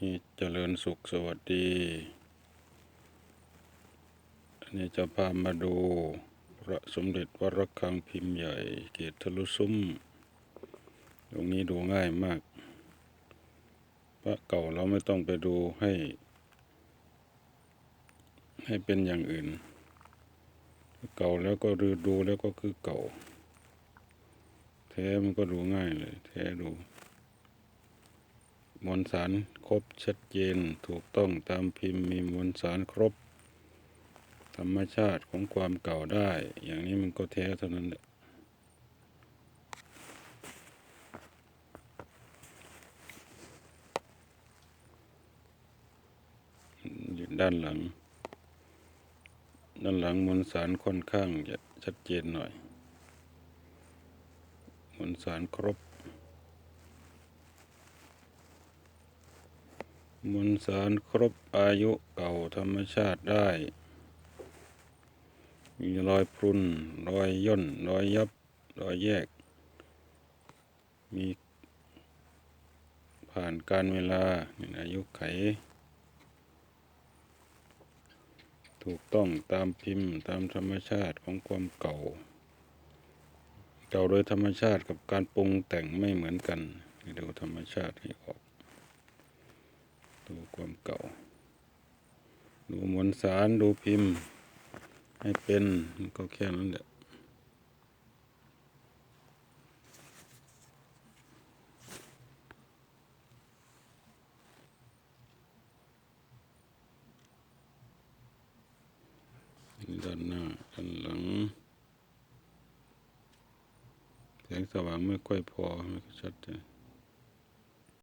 นี่เจริญสุขสวัสดี อันนี้จะพามาดูพระสมเด็จวัดระฆังพิมพ์ใหญ่ เกตทะลุซุ้ม ตรงนี้ดูง่ายมาก พระเก่าเราไม่ต้องไปดูให้ ให้เป็นอย่างอื่น เก่าแล้วก็ดูดูแล้วก็คือเก่า แท้มันก็ดูง่ายเลย แท้ดู มวลสารครบชัดเจนถูกต้องตามพิมพ์มีมวลสารครบ ธรรมชาติของความเก่าได้ อย่างนี้มันก็แท้เท่านั้นแหละอยู่ด้านหลัง ด้านหลังมวลสารค่อนข้างจะชัดเจนหน่อยมวลสารครบ มวลสารครบอายุเก่าธรรมชาติได้ มีรอยพรุน รอยย่น รอยยับ รอยแยก มีผ่านการเวลาอายุไข ถูกต้องตามพิมพ์ตามธรรมชาติของความเก่า เก่าโดยธรรมชาติกับการปรุงแต่งไม่เหมือนกันดูธรรมชาติให้ ดูความเก่า ดูมวลสารดูพิมพ์ ให้เป็นมันก็แค่นั้นแหละด้านหน้าด้านหลัง แสงสว่างไม่ค่อยพอไม่ค่อยชัดเลย